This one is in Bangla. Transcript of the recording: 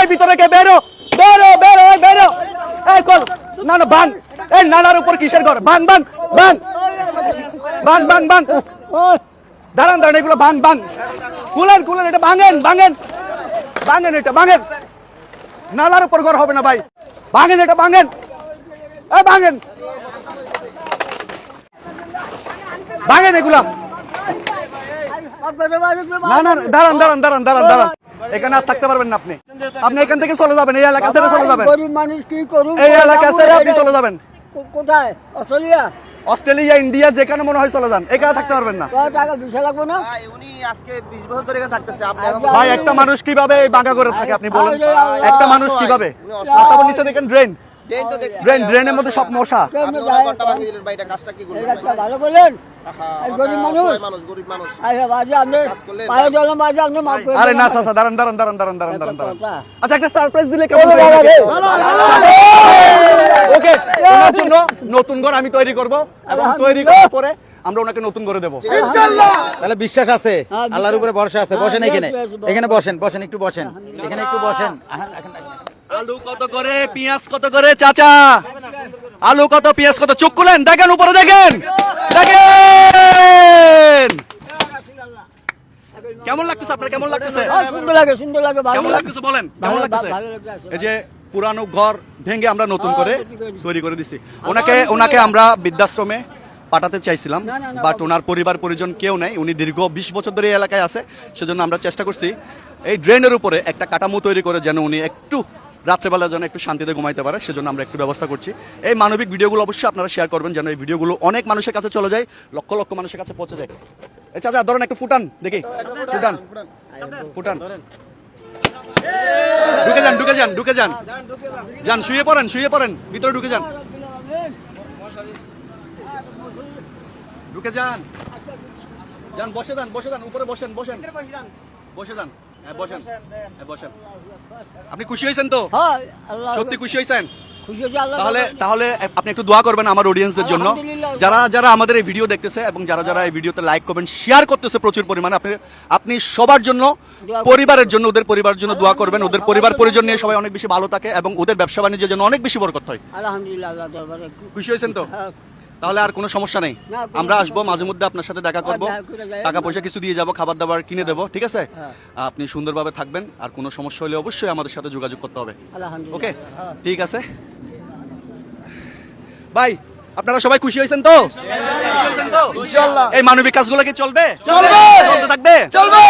এই ভিতরে কে? বেরো বেরো বেরো, এই বেরো। এই কর না না ভাঙ এই নালার উপর কিসের ঘর? ভাঙ ভাঙ ভাঙ ভাঙ ভাঙ ভাঙ দাঁড়ান দাঁড়ান, এগুলো ভাঙ ভাঙ কুলেন কুলেন, এটা ভাঙেন ভাঙেন ভাঙেন এটা ভাঙেন নালার উপর ঘর হবে না ভাই। ভাঙেন এটা ভাঙেন এই ভাঙেন ভাঙেন এগুলা। না না, দাঁড়ান দাঁড়ান দাঁড়ান দাঁড়ান দাঁড়ান। এখানে আর থাকতে পারবেন না আপনি। আপনি এখান থেকে চলে যাবেন এই এলাকা ছেড়ে চলে যাবেন। গরিব মানুষ কি করুন এই এলাকা ছেড়ে আপনি চলে যাবেন। কোথায়? অস্ট্রেলিয়া? অস্ট্রেলিয়া ইন্ডিয়া যেখানে মনে হয় চলে যান। এখানে থাকতে পারবেন না। টাকা ভিসা লাগবে না? উনি আজকে 20 বছর ধরে থাকতেছে। আপনি আচ্ছা। ভাই একটা মানুষ কীভাবে বাঁকা করে থাকে আপনি বলুন। আরে, একটা মানুষ কীভাবে? তারপর নিচে দেখেন ড্রেন ড্রেন ড্রেনের মধ্যে সব মশা। ভালো করলেন আরে না। দাঁড়ান দাঁড়ান দাঁড়ান দাঁড়ান দাঁড়ান দাঁড়ান দাঁড়ান। আচ্ছা একটা সারপ্রাইজ দিলে কেমন হয়? ওকে জন্য নতুন ঘর আমি তৈরি করব এবং তৈরি করার পরে আমরা ওনাকে নতুন করে দেবো। তাহলে বিশ্বাস আছে? হ্যাঁ, আল্লাহর উপরে ভরসা আছে? বসেন হ্যাঁ, এখানে। বেশ, বেশ। এখানে বসেন। বসেন একটু বসেন। এখানে একটু বসেন। আলু কত করে পেঁয়াজ কত করে চাচা? আলু কত পেঁয়াজ কত? চোখ খুলেন দেখেন উপরে দেখেন! দেখেন! কেমন লাগতেছে আপনার? কেমন লাগতেছে? হ্যাঁ, সুন্দর লাগে সুন্দর লাগে কেমন লাগতেছে বলেন? কেমন লাগতেছে? এই যে পুরানো ঘর ভেঙে আমরা নতুন হ্যাঁ, করে দিছি। তৈরি করে দিছি। ওনাকে ওনাকে আমরা বৃদ্ধাশ্রমে পাঠাতে চাইছিলাম বাট ওনার পরিবার পরিজন কেউ নেই। উনি দীর্ঘ বিশ বছর ধরে এলাকায় আছে সেজন্য আমরা চেষ্টা করছি এই ড্রেনের উপরে একটা কাঠামো তৈরি করে যেন উনি একটু রাত্রেবেলা যেন একটু শান্তিতে ঘুমাইতে পারে, সেজন্য আমরা একটু ব্যবস্থা করছি। এই মানবিক ভিডিওগুলো অবশ্যই আপনারা শেয়ার করবেন যেন এই ভিডিওগুলো অনেক মানুষের কাছে চলে যায়, লক্ষ লক্ষ মানুষের কাছে পৌঁছে যায়। এই চাচা, ধরেন একটু ফুটান, দেখি। ফুটান। ফুটান। ঢুকে যান ঢুকে যান ঢুকে যান। যান, শুয়ে পড়েন শুয়ে পড়েন, ভিতরে ঢুকে যান। ঢুকে যান। যান, বসে যান বসে যান, উপরে বসেন বসেন। বসে যান। বসেন। হ্যাঁ বসেন। আপনি খুশি হয়েছেন তো? হ্যাঁ, সত্যি খুশি হয়েছেন? তাহলে তাহলে আপনি একটু দোয়া করবেন আমার অডিয়েন্সদের জন্য। যারা যারা আমাদের এই ভিডিও দেখতেছে এবং যারা যারা এই ভিডিওতে লাইক করবেন শেয়ার করতেছে প্রচুর পরিমাণে আপনি আপনি সবার জন্য পরিবারের জন্য ওদের পরিবারের জন্য দোয়া করবেন। ওদের পরিবার পরিজন নিয়ে সবাই অনেক বেশি ভালো থাকে এবং ওদের ব্যবসা বাণিজ্যের জন্য অনেক বেশি বরকত হয়। আলহামদুলিল্লাহ খুশি হয়েছেন তো? হ্যাঁ, তাহলে আর কোনো সমস্যা নেই। আমরা আসব মাঝে মধ্যে আপনার সাথে দেখা করব। যাই। টাকা পয়সা কিছু দিয়ে যাব খাবার দাবার কিনে দেবো ঠিক আছে? হ্যাঁ। আপনি সুন্দরভাবে থাকবেন আর কোনো সমস্যা হলে অবশ্যই আমাদের সাথে যোগাযোগ করতে হবে। ওকে? হ্যাঁ। ঠিক আছে? ভাই আপনারা সবাই খুশি হয়েছেন তো? খুশি হয়েছেন তো? ইনশাআল্লাহ। এই মানবিক কাজগুলো কি চলবে? চলবে। থাকবে? চলবে।